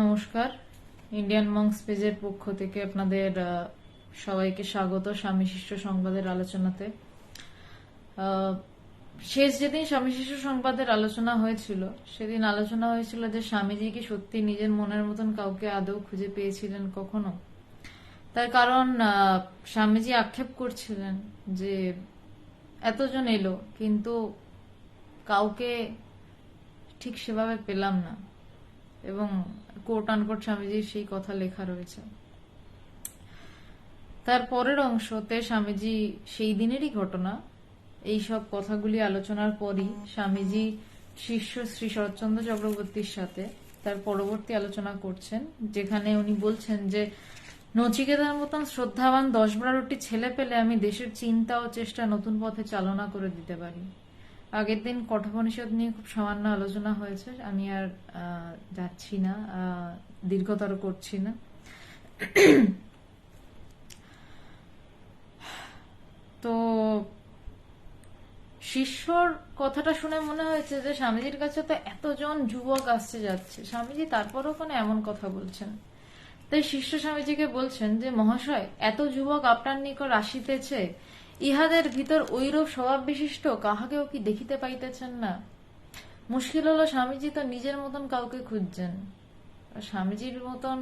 নমস্কার। Indian monks পেজের পক্ষ থেকে আপনাদের সবাইকে স্বাগত স্বামী শিষ্য সংবাদের আলোচনাতে। শেষ যেদিন স্বামী শিষ্য সংবাদের আলোচনা হয়েছিল, সেদিন আলোচনা হয়েছিল যে স্বামীজি কি সত্যি নিজের মনের মতন কাউকে আদৌ খুঁজে পেয়েছিলেন কখনো? তার কারণ স্বামীজি আক্ষেপ করছিলেন যে এতজন এলো, কিন্তু কাউকে ঠিক সেভাবে পেলাম না। এবং কোট আনকোট স্বামীজির সেই কথা লেখা রয়েছে। তার পরের অংশতে স্বামীজি সেই দিনেরই ঘটনা, এই সব কথাগুলি আলোচনার পরই স্বামীজি শিষ্য শ্রী শরৎচন্দ্র চক্রবর্তীর সাথে তার পরবর্তী আলোচনা করছেন, যেখানে উনি বলছেন যে, নচিকেতার মতন শ্রদ্ধাবান দশ বারোটি ছেলে পেলে আমি দেশের চিন্তা ও চেষ্টা নতুন পথে চালনা করে দিতে পারি। আগের দিন কঠোপনিষদ নিয়ে খুব সামান্য আলোচনা হয়েছে। আমি আর যাচ্ছি না দীর্ঘতর করছি না। তো শিষ্যর কথাটা শুনে মনে হয়েছে যে স্বামীজির কাছে তো এতজন যুবক আসছে যাচ্ছে। স্বামীজি তারপরও কোনো এমন কথা বলছেন? তাই শিষ্য স্বামীজিকে বলছেন যে, মহাশয়, এত যুবক আপনার নিকট আসিতেছে ইহাদের ভিতর ঐরূপ স্বভাব বিশিষ্ট কাহাকেও কি দেখিতে পাইতেছেন না? মুশকিল হলো স্বামীজি তো নিজের মতন কাউকে খুঁজছেন। স্বামীজির মতন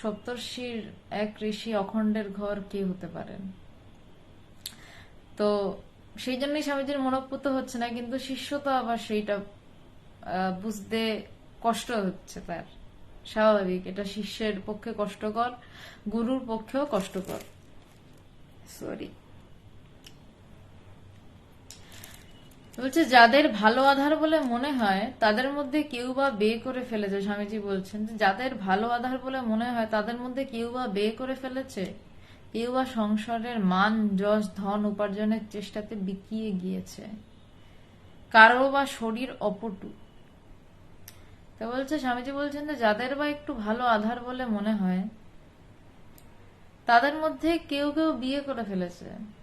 সপ্তর্ষির এক ঋষি অখণ্ডের ঘর কে হতে পারেন? তো সেই জন্যই স্বামীজির মনোপুত হচ্ছে না, কিন্তু শিষ্য তো আবার সেইটা বুঝতে কষ্ট হচ্ছে তার। স্বাভাবিক, এটা শিষ্যের পক্ষে কষ্টকর, গুরুর পক্ষেও কষ্টকর। সরি বলছে, যাদের ভালো আধার বলে মনে হয়, তাদের মধ্যে কেউ বা বে করে ফেলেছে। স্বামীজি বলছেন যাদের ভালো আধার বলে মনে হয়, তাদের মধ্যে কেউ বা বে করে ফেলেছে? কেউ বা সংসারের মান, যশ, ধন উপার্জনের চেষ্টাতে বিকিয়ে গিয়েছে। কারও বা শরীর অপটু। তা বলছে, স্বামীজি বলছেন যে, যাদের বা একটু ভালো আধার বলে মনে হয়, তাদের মধ্যে কেউ কেউ বিয়ে করে ফেলেছে।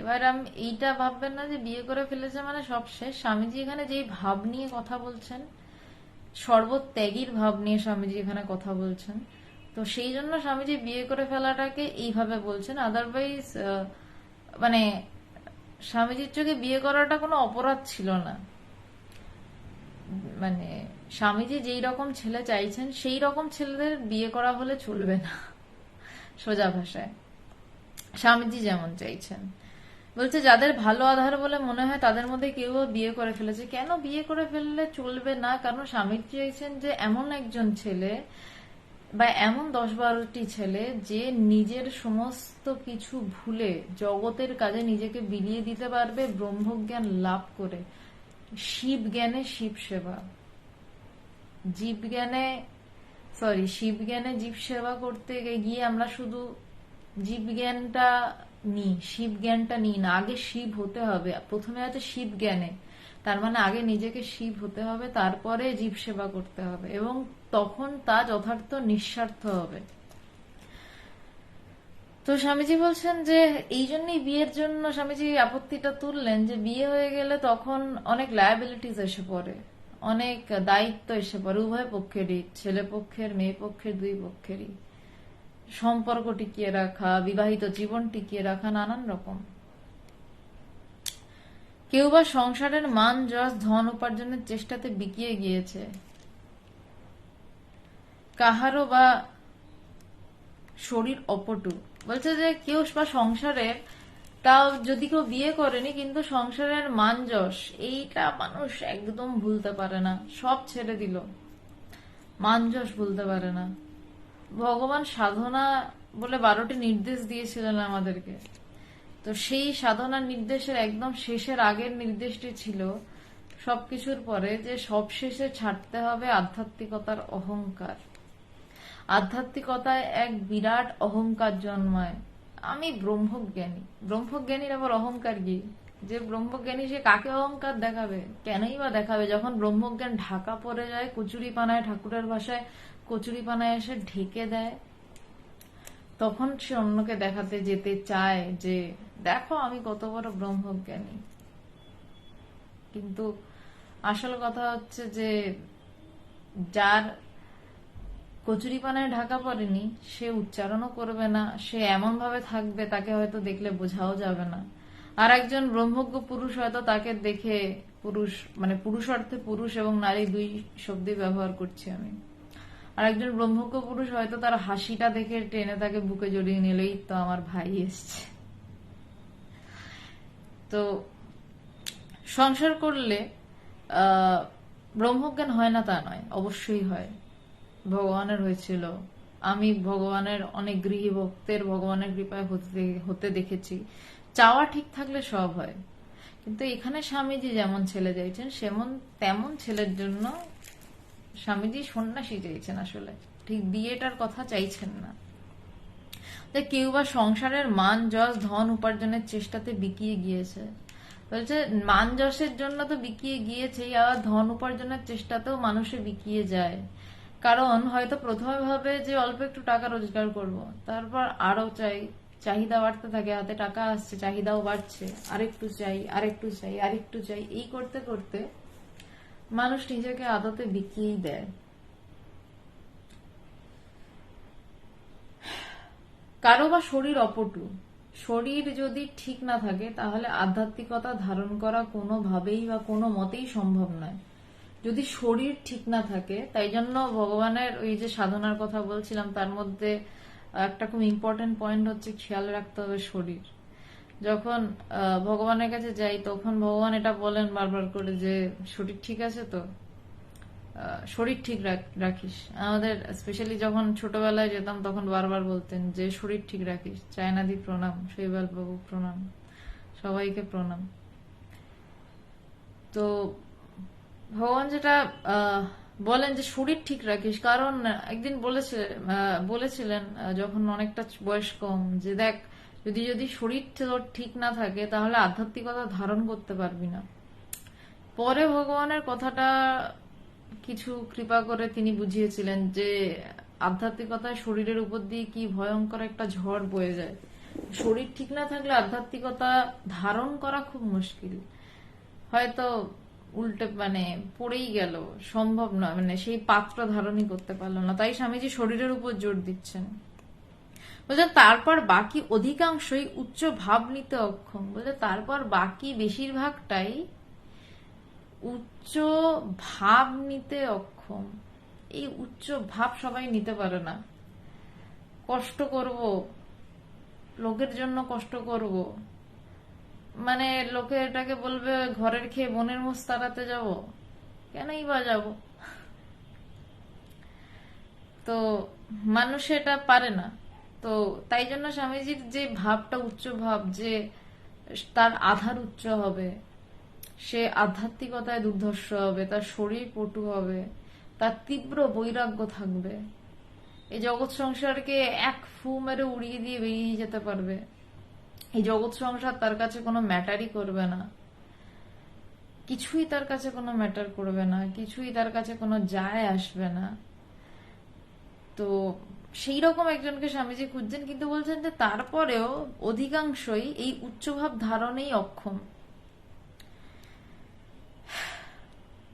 এবার আমি এইটা ভাববেন না যে বিয়ে করে ফেলেছে মানে সব শেষ। স্বামীজি এখানে যেই ভাব নিয়ে কথা বলছেন, সর্বত্যাগীর ভাব নিয়ে স্বামীজি এখানে কথা বলছেন, তো সেই জন্য স্বামীজি বিয়ে করে ফেলাটাকে এইভাবে বলছেন। আদারওয়াইজ মানে স্বামীজির চোখে বিয়ে করাটা কোনো অপরাধ ছিল না। মানে স্বামীজি যেই রকম ছেলে চাইছেন, সেই রকম ছেলেদের বিয়ে করা হলে চলবে না সোজা ভাষায়। স্বামীজি যেমন চাইছেন। বলছে, যাদের ভালো আধার বলে মনে হয় তাদের মধ্যে কেউ বিয়ে করে ফেলেছে। কেন বিয়ে করে ফেললে চলবে না? কারণ স্বামী চাইছেন যে এমন একজন ছেলে বা এমন দশ বারোটি ছেলে যে নিজের সমস্ত কিছু ভুলে জগতের কাজে নিজেকে বিলিয়ে দিতে পারবে, ব্রহ্মজ্ঞান লাভ করে। শিব জ্ঞানে শিব সেবা। জীব জ্ঞানে সরি শিব জ্ঞানে জীব সেবা করতে গিয়ে আমরা শুধু জীব জ্ঞানটা নিই শিব জ্ঞানটা নিই না, আগে শিব হতে হবে। প্রথমে আছে শিব জ্ঞানে তার মানে আগে নিজেকে শিব হতে হবে, তারপরে জীব সেবা করতে হবে এবং তখন তা যথার্থ নিঃস্বার্থ হবে। তো স্বামীজি বলছেন যে, এই জন্যই বিয়ের জন্য স্বামীজি আপত্তিটা তুললেন যে, বিয়ে হয়ে গেলে তখন অনেক লায়াবিলিটিস এসে পড়ে। অনেক দায়িত্ব এসে পড়ে। উভয় পক্ষেরই, ছেলে পক্ষের, মেয়ে পক্ষের, দুই পক্ষেরই। সম্পর্ক টিকিয়ে রাখা, বিবাহিত জীবন টিকিয়ে রাখা নানান রকম। কেউ বা সংসারের মান, যশ, ধন উপার্জনের চেষ্টাতে বিকিয়ে গিয়েছে। কাহারও বা শরীর অপটু। বলছে যে, কেউ বা সংসারে তাও যদি কেউ বিয়ে করেনি, কিন্তু সংসারের মান, যশ, এইটা মানুষ একদম ভুলতে পারে না। সব ছেড়ে দিল। মান, যশ ভুলতে পারে না। ভগবান সাধনা বলে বারোটি নির্দেশ দিয়েছিলেন আমাদেরকে। তো সেই সাধনার নির্দেশের একদম শেষের আগের নির্দেশটি ছিল সবকিছুর পরে যে সব শেষে ছাড়তে হবে আধ্যাত্মিকতার অহংকার। আধ্যাত্মিকতায় এক বিরাট অহংকার জন্মায়। আমি ব্রহ্মজ্ঞানী। ব্রহ্মজ্ঞানীর আবার অহংকার কি? যে ব্রহ্মজ্ঞানী সে কাকে অহংকার দেখাবে? কেনই বা দেখাবে? যখন ব্রহ্মজ্ঞান ঢাকা পড়ে যায় কচুরি পানায় ঠাকুরের ভাষায় কচুরি পানায় এসে ঢেকে দেয়। তখন সে অন্যকে দেখাতে যেতে চায় যে, দেখো, আমি কত বড় ব্রহ্মজ্ঞানী। কিন্তু আসল কথা হচ্ছে যে, যার কচুরিপানায় ঢাকা পড়েনি, সে উচ্চারণও করবে না, সে এমন ভাবে থাকবে, তাকে হয়তো দেখলে বোঝাও যাবে না। আর একজন ব্রহ্মজ্ঞ পুরুষ হয়তো তাকে দেখে পুরুষ মানে পুরুষ অর্থে পুরুষ এবং নারী দুই শব্দই ব্যবহার করছি আমি। আর একজন ব্রহ্মজ্ঞ পুরুষ হয়তো তার হাসিটা দেখে টেনে তাকে বুকে জড়িয়ে নিলেই তো আমার ভাই এসছে। তো সংসার করলে ব্রহ্মজ্ঞান হয় না তা নয়, অবশ্যই হয়। ভগবানের হয়েছিল। আমি ভগবানের অনেক গৃহী ভক্তের ভগবানের কৃপায় হতে হতে দেখেছি। চাওয়া ঠিক থাকলে সব হয়। কিন্তু এখানে স্বামীজি যেমন ছেলে চাইছেন সেমন তেমন ছেলের জন্য স্বামীজি সন্ন্যাসী চাইছেন আসলে। ঠিক বিয়েটার কথা চাইছেন না। কেউ বা সংসারের মান, যশ, ধন উপার্জনের চেষ্টাতে বিকিয়ে গিয়েছে। বলছে, মান, যশের জন্য তো বিকিয়ে গিয়েছেই আবার ধন উপার্জনের চেষ্টাতেও মানুষে বিকিয়ে যায়। কারণ হয়তো প্রথমে ভাবে যে অল্প একটু টাকা রোজগার করব, তারপর আরও চাই, চাহিদা বাড়তে থাকে, হাতে টাকা আসছে, চাহিদাও বাড়ছে, আরেকটু চাই আরেকটু চাই আরেকটু চাই, এই করতে করতে মানুষ নিজেকে আদতে বিকিয়েই দেয়। কারও বা শরীর অপটু। শরীর যদি ঠিক না থাকে, তাহলে আধ্যাত্মিকতা ধারণ করা কোনোভাবেই বা কোনো মতেই সম্ভব নয়। যদি শরীর ঠিক না থাকে, তাই জন্য ভগবানের ওই যে সাধনার কথা বলছিলাম, তার মধ্যে একটা খুব ইম্পর্টেন্ট পয়েন্ট হচ্ছে খেয়াল রাখতে হবে শরীর। যখন আহ, ভগবানের কাছে যাই তখন ভগবান এটা বলেন বারবার করে যে শরীর ঠিক আছে তো? শরীর ঠিক রাখ- রাখিস। আমাদের স্পেশালি যখন ছোটবেলায় যেতাম তখন বারবার বলতেন যে শরীর ঠিক রাখিস। চায়নাদি প্রণাম শৈবাল বাবু প্রণাম সবাইকে প্রণাম। তো ভগবান যেটা বলেন যে শরীর ঠিক রাখিস। কারণ একদিন বলেছে বলেছিলেন যখন অনেকটা বয়স কম যে দেখ যদি যদি শরীর তোর ঠিক না থাকে, তাহলে আধ্যাত্মিকতা ধারণ করতে পারবি না। পরে ভগবানের কথাটা কিছু কৃপা করে তিনি বুঝিয়েছিলেন যে, আধ্যাত্মিকতায় শরীরের উপর দিয়ে কি ভয়ঙ্কর একটা ঝড় বয়ে যায়। শরীর ঠিক না থাকলে আধ্যাত্মিকতা ধারণ করা খুব মুশকিল। হয়তো উল্টে মানে পড়েই গেল, সম্ভব নয় মানে সেই পাত্র ধারণই করতে পারল না। তাই স্বামীজি শরীরের উপর জোর দিচ্ছেন। বলছে, তারপর বাকি অধিকাংশই উচ্চ ভাব নিতে অক্ষম। বলছে, তারপর বাকি বেশিরভাগটাই উচ্চ ভাব নিতে অক্ষম। এই উচ্চ ভাব সবাই নিতে পারে না। কষ্ট করব, লোকের জন্য কষ্ট করব। মানে লোকে এটাকে বলবে, ঘরের খেয়ে বনের মোষ তাড়াতে যাব? কেনই বা যাব? তো মানুষ এটা পারে না। তো তাই জন্য স্বামীজির যে ভাবটা, উচ্চ ভাব, যে তার আধার উচ্চ হবে, সে আধ্যাত্মিকতায় দুর্ধর্ষ হবে, তার শরীর পটু হবে, তার তীব্র বৈরাগ্য থাকবে, এই জগৎ সংসারকে এক ফু মেরে উড়িয়ে দিয়ে বেরিয়ে যেতে পারবে। এই জগৎ সংসার তার কাছে কোনো ম্যাটারই করবে না। কিছুই তার কাছে কোনো ম্যাটার করবে না, কিছুই তার কাছে কোনো যায় আসবে না। তো সেই রকম একজনকে স্বামীজি খুঁজছেন, কিন্তু বলছেন যে তারপরেও অধিকাংশই এই উচ্চভাব ধারণেই অক্ষম।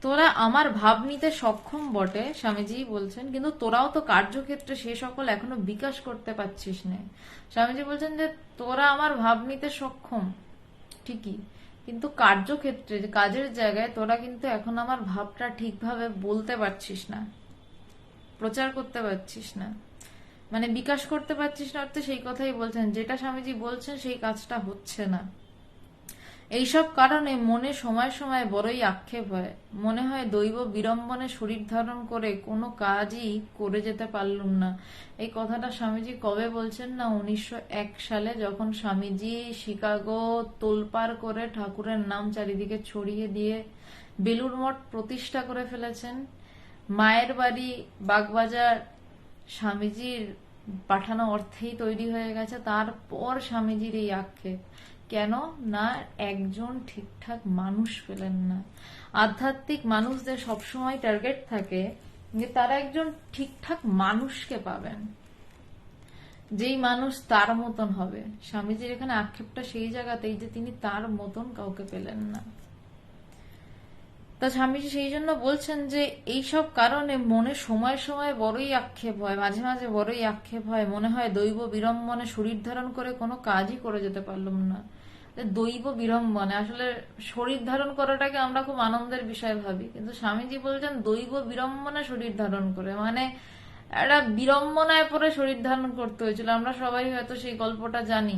তোরা আমার ভাব নিতে সক্ষম বটে, স্বামীজি বলছেন, কিন্তু তোরাও তো কার্যক্ষেত্রে সে সকল এখনও বিকাশ করতে পারছিস না। স্বামীজি বলছেন যে তোরা আমার ভাব নিতে সক্ষম, ঠিকই, কিন্তু কার্যক্ষেত্রে, কাজের জায়গায় তোরা কিন্তু এখন আমার ভাবটা ঠিকভাবে বলতে পারছিস না, প্রচার করতে পারছিস না। মানে বিকাশ করতে পারছিস না, অর্থে সেই কথাই বলছেন। যেটা স্বামীজি বলছেন, সেই কাজটা হচ্ছে না। এইসব কারণে মনে সময় সময় বড়ই আক্ষেপ হয়। মনে হয় দৈব বিড়ম্বনে শরীর ধারণ করে কোনো কাজই করে যেতে পারলুম না। এই কথাটা স্বামীজি কবে বলছেন না? উনিশশো এক সালে যখন স্বামীজি শিকাগো তোলপার করে ঠাকুরের নাম চারিদিকে ছড়িয়ে দিয়ে বেলুর মঠ প্রতিষ্ঠা করে ফেলেছেন, মায়ের বাড়ি বাগবাজার স্বামীজির পাঠানো অর্থেই তৈরি হয়ে গেছে। তারপর স্বামীজির এই আক্ষেপ। কেন? না, একজন ঠিকঠাক মানুষ পেলেন না। আধ্যাত্মিক মানুষদের সবসময় টার্গেট থাকে যে তারা একজন ঠিকঠাক মানুষকে পাবেন। যেই মানুষ তার মতন হবে। স্বামীজির এখানে আক্ষেপটা সেই জায়গাতেই যে তিনি তার মতন কাউকে পেলেন না। তা স্বামীজি সেই জন্য বলছেন যে এইসব কারণে মনে সময় সময় বড়ই আক্ষেপ হয়, মাঝে মাঝে বড়ই আক্ষেপ হয়। মনে হয় দৈব বিড়ম্বনে শরীর ধারণ করে কোনো কাজই করে যেতে পারলাম না। দৈব বিড়ম্বনে আসলে শরীর ধারণ করাটাকে আমরা খুব আনন্দের বিষয় ভাবি। কিন্তু স্বামীজি বলছেন দৈব বিড়ম্বনে শরীর ধারণ করে। মানে একটা বিড়ম্বনায় পরে শরীর ধারণ করতে হয়েছিল। আমরা সবাই হয়তো সেই গল্পটা জানি।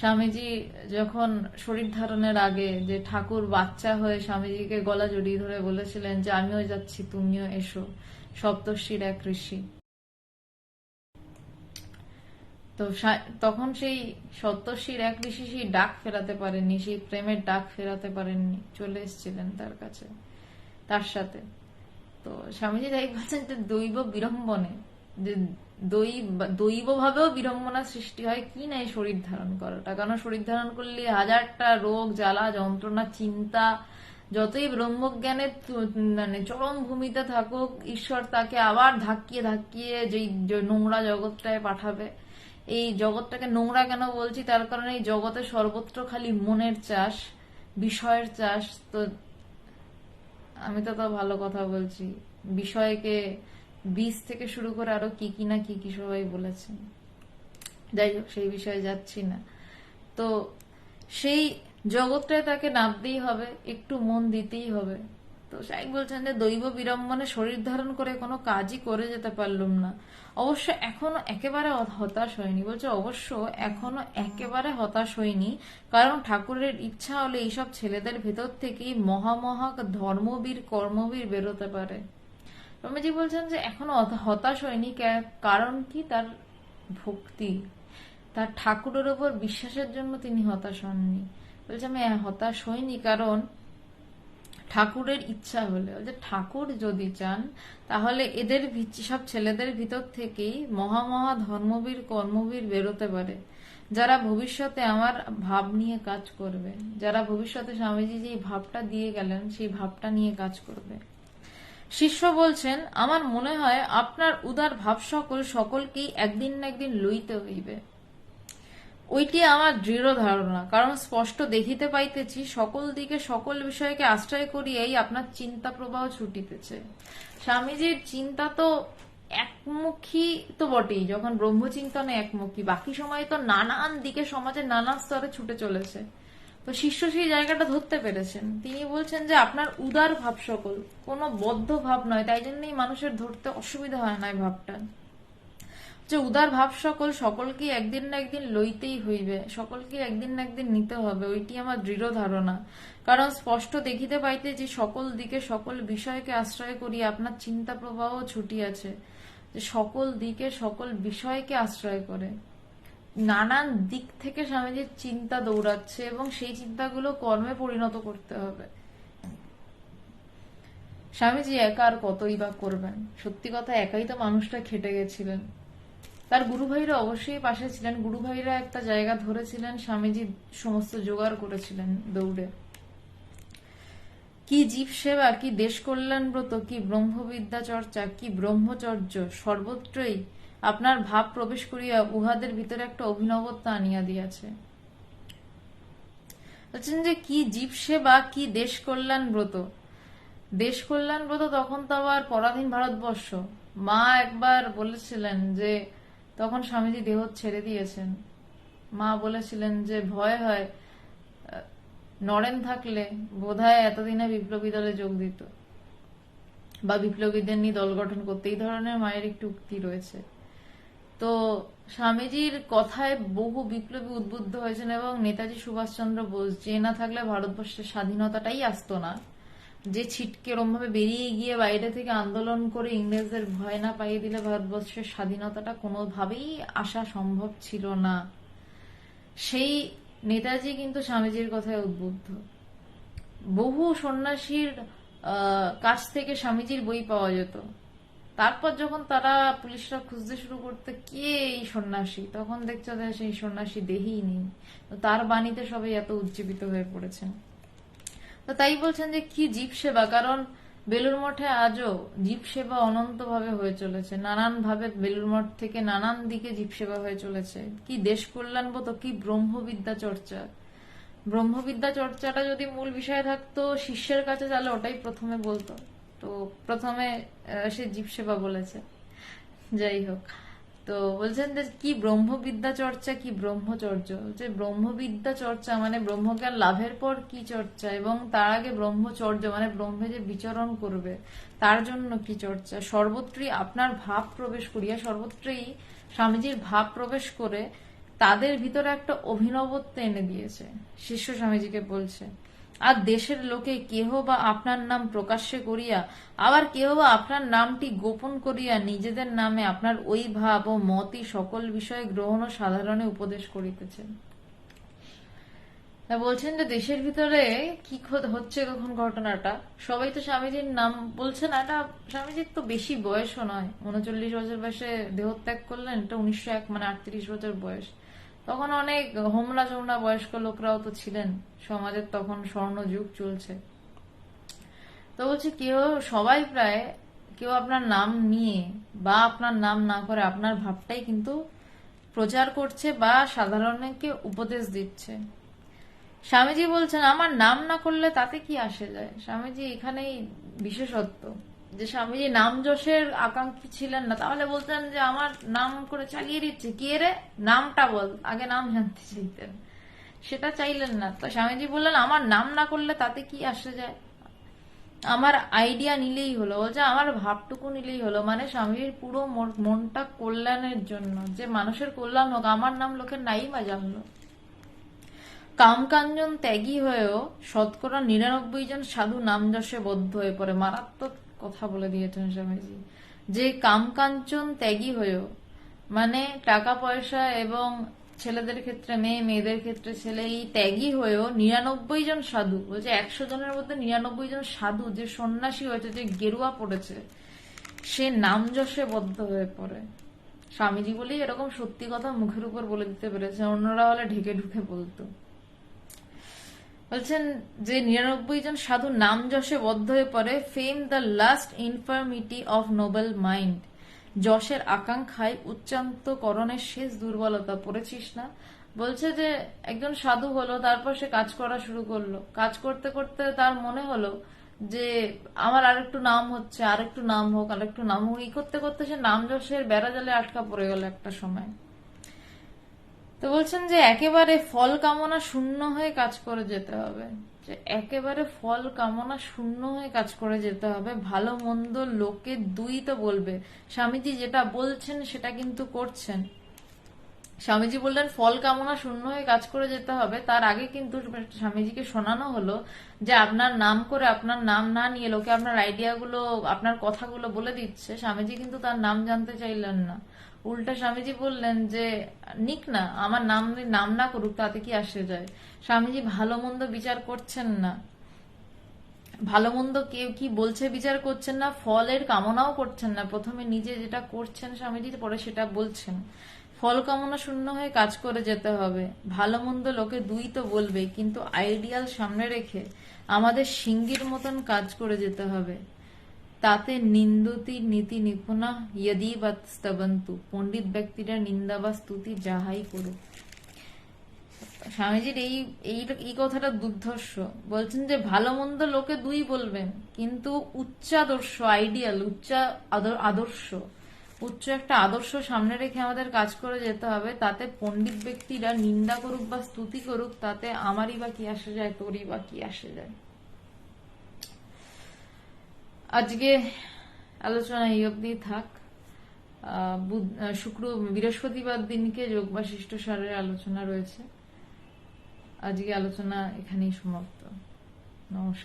স্বামীজি যখন শরীর ধারণের আগে যে ঠাকুর বাচ্চা হয়ে স্বামীজিকে গলা জড়িয়ে ধরে বলেছিলেন যে, আমিও যাচ্ছি, তুমিও এসো। সপ্তর্ষির এক ঋষি। তো তখন সেই সপ্তর্ষির এক ঋষি সেই ডাক ফেরাতে পারেননি, সেই প্রেমের ডাক ফেরাতে পারেননি, চলে এসেছিলেন তার কাছে, তার সাথে। তো স্বামীজি তাই বলছেন যে দৈব বিড়ম্বনে, যে দৈব ভাবেও বিড়ম্বনা সৃষ্টি হয় কি না এই শরীর ধারণ করাটা? কারণ শরীর ধারণ করলে হাজারটা রোগ, জ্বালা, যন্ত্রণা, চিন্তা, যতই ব্রহ্মজ্ঞানের মানে চরম ভূমিতে থাকুক, ঈশ্বর তাকে আবার ধাক্কিয়ে ধাক্কিয়ে যেই নোংরা জগৎটায় পাঠাবে, এই জগৎটাকে নোংরা কেন বলছি? তার কারণে এই জগতে সর্বত্র খালি মনের চাষ, বিষয়ের চাষ, তো আমি তো তো ভালো কথা বলছি। বিষয়কে বীজ থেকে শুরু করে আরও কি কি না কি কি সবাই বলেছেন যাই হোক, সেই বিষয়ে যাচ্ছি না। তো সেই জগৎটায় তাকে নামতেই হবে, একটু মন দিতেই হবে। তো শাইক বলছেন যে দৈব বিড়ম্বনে শরীর ধারণ করে কোনো কাজই করে যেতে পারলুম না। অবশ্য এখনও একেবারে হতাশ হয়নি। বলছে, অবশ্য এখনও একেবারে হতাশ হয়নি, কারণ ঠাকুরের ইচ্ছা হলে এইসব ছেলেদের ভেতর থেকেই মহামহা ধর্মবীর, কর্মবীর বেরোতে পারে। রমেজি বলছেন যে এখনও হতাশ হয়নি। কারণ কি? তার ভক্তি। তার ঠাকুরের ওপর বিশ্বাসের জন্য তিনি হতাশ হননি। বলছে, আমি হতাশ হইনি কারণ ঠাকুরের ইচ্ছা হলে। যে ঠাকুর যদি চান, তাহলে এদের সব ছেলেদের ভিতর থেকেই মহামহা ধর্মবীর, কর্মবীর বেরোতে পারে। যারা ভবিষ্যতে আমার ভাব নিয়ে কাজ করবে, যারা ভবিষ্যতে স্বামীজি যে ভাবটা দিয়ে গেলেন, সেই ভাবটা নিয়ে কাজ করবে। শিষ্য বলছেন, আমার মনে হয় আপনার উদার ভাব সকল সকলকেই একদিন না একদিন লইতে হইবে। ওইটি আমার দৃঢ় ধারণা, কারণ স্পষ্ট দেখিতে পাইতেছি সকল দিকে সকল বিষয়কে আশ্রয় করিয়াই আপনার চিন্তা প্রবাহ ছুটিতেছে। স্বামীজির চিন্তা তো একমুখী তো বটেই, যখন ব্রহ্মচিন্তনে একমুখী, বাকি সময় তো নানান দিকে সমাজের নানান স্তরে ছুটে চলেছে। তো শিষ্য সেই জায়গাটা ধরতে পেরেছেন। তিনি বলছেন যে, আপনার উদার ভাব সকল, কোনো বদ্ধ ভাব নয়, তাই জন্যই মানুষের ধরতে অসুবিধা হয় না ভাবটা। যে উদার ভাব সকল সকলকে একদিন না একদিন লইতেই হইবে সকলকে একদিন না একদিন নিতে হবে, ওইটি আমার দৃঢ় ধারণা। কারণ স্পষ্ট দেখিতে পাইতে যে, সকল দিকে সকল বিষয়কে আশ্রয় করি আপনার চিন্তা প্রবাহ ছুটিয়াছে, যে সকল দিকে সকল বিষয়কে আশ্রয় করে। নানান দিক থেকে স্বামীজির চিন্তা দৌড়াচ্ছে এবং সেই চিন্তাগুলো কর্মে পরিণত করতে হবে। স্বামীজি একা আর কতই বা করবেন? সত্যি কথা, একাই তো মানুষটা খেটে গেছিলেন। তার গুরু ভাইরা অবশ্যই পাশে ছিলেন। গুরু ভাইরা একটা জায়গা ধরেছিলেন, স্বামীজি সমস্ত জোগাড় করেছিলেন দৌড়ে। কি জীব সেবা, কি দেশ কল্যাণ ব্রত কি ব্রহ্মবিদ্যা চর্চা কি ব্রহ্মচর্য, সর্বত্রই আপনার ভাব প্রবেশ করিয়া উহাদের ভিতরে একটা অভিনবত্ব আনিয়া দিয়াছে। বলছেন যে কি জীব সেবা, কি দেশ কল্যাণ ব্রত। দেশ কল্যাণ ব্রত তখন তো আবার পরাধীন ভারতবর্ষ। মা একবার বলেছিলেন যে, তখন স্বামীজি দেহ ছেড়ে দিয়েছেন। মা বলেছিলেন যে, ভয় হয়, নরেন থাকলে বোধহয় এতদিনে বিপ্লবী দলে যোগ দিত। বা বিপ্লবীদের নিয়ে দল গঠন করতে এই ধরনের মায়ের একটু উক্তি রয়েছে। তো স্বামীজির কথায় বহু বিপ্লবী উদ্বুদ্ধ হয়েছেন এবং নেতাজি সুভাষচন্দ্র বোস, যে না থাকলে ভারতবর্ষের স্বাধীনতাটাই আসতো না। যে ছিটকে ভাবে বেরিয়ে গিয়ে বাইরে থেকে আন্দোলন করে ইংরেজদের ভয় না পাইয়ে দিলে ভারতবর্ষের স্বাধীনতাটা কোনোভাবেই আসা সম্ভব ছিল না। সেই নেতাজি কিন্তু স্বামীজির কথায় উদ্বুদ্ধ। বহু সন্ন্যাসীর কাছ থেকে স্বামীজির বই পাওয়া যেত। তারপর যখন তারা পুলিশরা খুঁজতে শুরু করতে, কে এই সন্ন্যাসী? তখন দেখছ যে সেই সন্ন্যাসী দেহেই নেই। তো তার বাণীতে সবাই এত উজ্জীবিত হয়ে পড়েছেন। তো তাই বলছেন যে কি জীব সেবা? কারণ বেলুর মঠে আজও জীব সেবা অনন্ত ভাবে হয়ে চলেছে। নানান ভাবে বেলুর মঠ থেকে নানান দিকে জীব সেবা হয়ে চলেছে। কি দেশ কল্যাণ ব্রত কি ব্রহ্মবিদ্যা চর্চা। ব্রহ্মবিদ্যা চর্চাটা যদি মূল বিষয় থাকতো, শিষ্যের কাছে তাহলে ওটাই প্রথমে বলতো। তো প্রথমে সে জীব সেবা বলেছে। যাই হোক, তো বলছেন যে কি ব্রহ্মবিদ্যা চর্চা, কি ব্রহ্মচর্য? যে ব্রহ্মবিদ্যা চর্চা মানে ব্রহ্মজ্ঞান লাভের পর কি চর্চা? এবং তার আগে ব্রহ্মচর্য মানে ব্রহ্মে যে বিচরণ করবে, তার জন্য কি চর্চা? সর্বত্রই আপনার ভাব প্রবেশ করিয়া, সর্বত্রই স্বামীজির ভাব প্রবেশ করে তাদের ভিতরে একটা অভিনবত্ব এনে দিয়েছে। শিষ্য স্বামীজিকে বলছে আর দেশের লোকে কেহ বা আপনার নাম প্রকাশ্যে করিয়া, আবার কেহ বা আপনার নামটি গোপন করিয়া নিজেদের নামে আপনার ওই ভাব ও মতই সকল বিষয়ে গ্রহণ ও সাধারণে উপদেশ করিতেছেন। বলছেন যে দেশের ভিতরে কি হচ্ছে কখন ঘটনাটা? সবাই তো স্বামীজির নাম বলছে না, এটা স্বামীজির তো বেশি বয়সও নয়। উনচল্লিশ বছর বয়সে দেহত্যাগ করলেন, এটা উনিশশো এক মানে আটত্রিশ বছর বয়স। তখন অনেক হোমরা চোমরা বয়স্ক লোকরাও তো ছিলেন। সমাজের তখন স্বর্ণযুগ চলছে। তো বলছি, কেউ, সবাই প্রায় কেউ আপনার নাম নিয়ে বা আপনার নাম না করে আপনার ভাবটাই কিন্তু প্রচার করছে বা সাধারণকে উপদেশ দিচ্ছে। স্বামীজি বলছেন, আমার নাম না করলে তাতে কি আসে যায়? স্বামীজি এখানেই বিশেষত্ব। যে স্বামীজি নাম যশের আকাঙ্ক্ষী ছিলেন না, তাহলে বলতেন যে আমার নাম করে চালিয়ে দিচ্ছে। কে রে? নামটা বল। আগে নাম জানতে চাইতেন। সেটা চাইলেন না। তো স্বামীজি বললেন, আমার নাম না করলে তাতে কি আসে যায়? আমার আইডিয়া নিলেই হলো। বলছে আমার ভাবটুকু নিলেই হলো। মানে স্বামীর পুরো মন- মনটা কল্যাণের জন্য। যে মানুষের কল্যাণ হোক, আমার নাম লোকের নাই বা জানলো। কামকাঞ্জন ত্যাগী হয়েও শতকরা নিরানব্বই জন সাধু নাম যশে বদ্ধ হয়ে পড়ে। মারাত্মক কথা বলে দিয়েছেন স্বামীজি। যে কামকাঞ্চন ত্যাগী হয়েও মানে টাকা পয়সা এবং ছেলেদের ক্ষেত্রে মেয়ে, মেয়েদের ক্ষেত্রে ছেলে, এই ত্যাগী হয়েও নিরানব্বই জন সাধু, বলছে একশো জনের মধ্যে নিরানব্বই জন সাধু, যে সন্ন্যাসী হয়েছে, যে গেরুয়া পড়েছে, সে নাম যশে বদ্ধ হয়ে পড়ে। স্বামীজি বলেই এরকম সত্যি কথা মুখের উপর বলে দিতে পেরেছে অন্যরা হলে ঢেকে ঢুকে বলতো। বলছেন যে নিরানব্বই জন সাধু নাম যশে বদ্ধ হয়ে পড়ে। Fame the last infirmity of noble mind যশের আকাঙ্ক্ষায় উচ্চান্তকরণের শেষ দুর্বলতা, পড়েছিস না? বলছে যে একজন সাধু হলো, তারপর সে কাজ করা শুরু করল। কাজ করতে করতে তার মনে হলো যে আমার আরেকটু নাম হচ্ছে, আরেকটু নাম হোক, আরেকটু নাম হোক। এই করতে করতে সে নাম যশের বেড়াজালে আটকা পড়ে গেল একটা সময়। তো বলছেন যে একেবারে ফল কামনা শূন্য হয়ে কাজ করে যেতে হবে। যে একেবারে ফল কামনা শূন্য হয়ে কাজ করে যেতে হবে। ভালো মন্দ লোকে দুই তো বলবে। স্বামীজি যেটা বলছেন সেটা কিন্তু করছেন। স্বামীজি বললেন, ফল কামনা শূন্য হয়ে কাজ করে যেতে হবে। তার আগে কিন্তু স্বামীজিকে শোনানো হলো যে, আপনার নাম করে আপনার নাম না নিয়ে লোকে আপনার আইডিয়াগুলো, আপনার কথাগুলো বলে দিচ্ছে। স্বামীজি কিন্তু তার নাম জানতে চাইলেন না। উল্টা স্বামীজি বললেন যে, নিক না, আমার নাম নাম না করুক, তাতে কি আসে যায়? স্বামীজি, ভালো মন্দ বিচার করছেন না। ভালো মন্দ কেউ কি বলছে বিচার করছেন না, ফলের কামনাও করছেন না। প্রথমে নিজে যেটা করছেন স্বামীজি, পরে সেটা বলছেন। ফল কামনা শূন্য হয়ে কাজ করে যেতে হবে। ভালো মন্দ লোকে দুই তো বলবে, কিন্তু আইডিয়াল সামনে রেখে আমাদের সিঙ্গির মতন কাজ করে যেতে হবে। তাতে নিন্দতি নীতি নিপুণা ইয়দি বা স্তবন্তু, পণ্ডিত ব্যক্তিরা নিন্দা বা স্তুতি যাহাই করুক। স্বামীজির এই এই কথাটা দুর্ধর্ষ। বলছেন যে, ভালো মন্দ লোকে দুই বলবেন, কিন্তু উচ্চাদর্শ, আইডিয়াল, উচ্চা আদর- আদর্শ। উচ্চ একটা আদর্শ সামনে রেখে আমাদের কাজ করে যেতে হবে। তাতে পণ্ডিত ব্যক্তিরা নিন্দা করুক বা স্তুতি করুক, তাতে আমারই বা কি আসে যায়, তোরই বা কি আসে যায়। আজকে আলোচনা এই অবধি থাক। শুক্র, বৃহস্পতিবার দিনকে যোগ বা শিষ্টসারের আলোচনা রয়েছে। আজকে আলোচনা এখানেই সমাপ্ত। নমস্কার।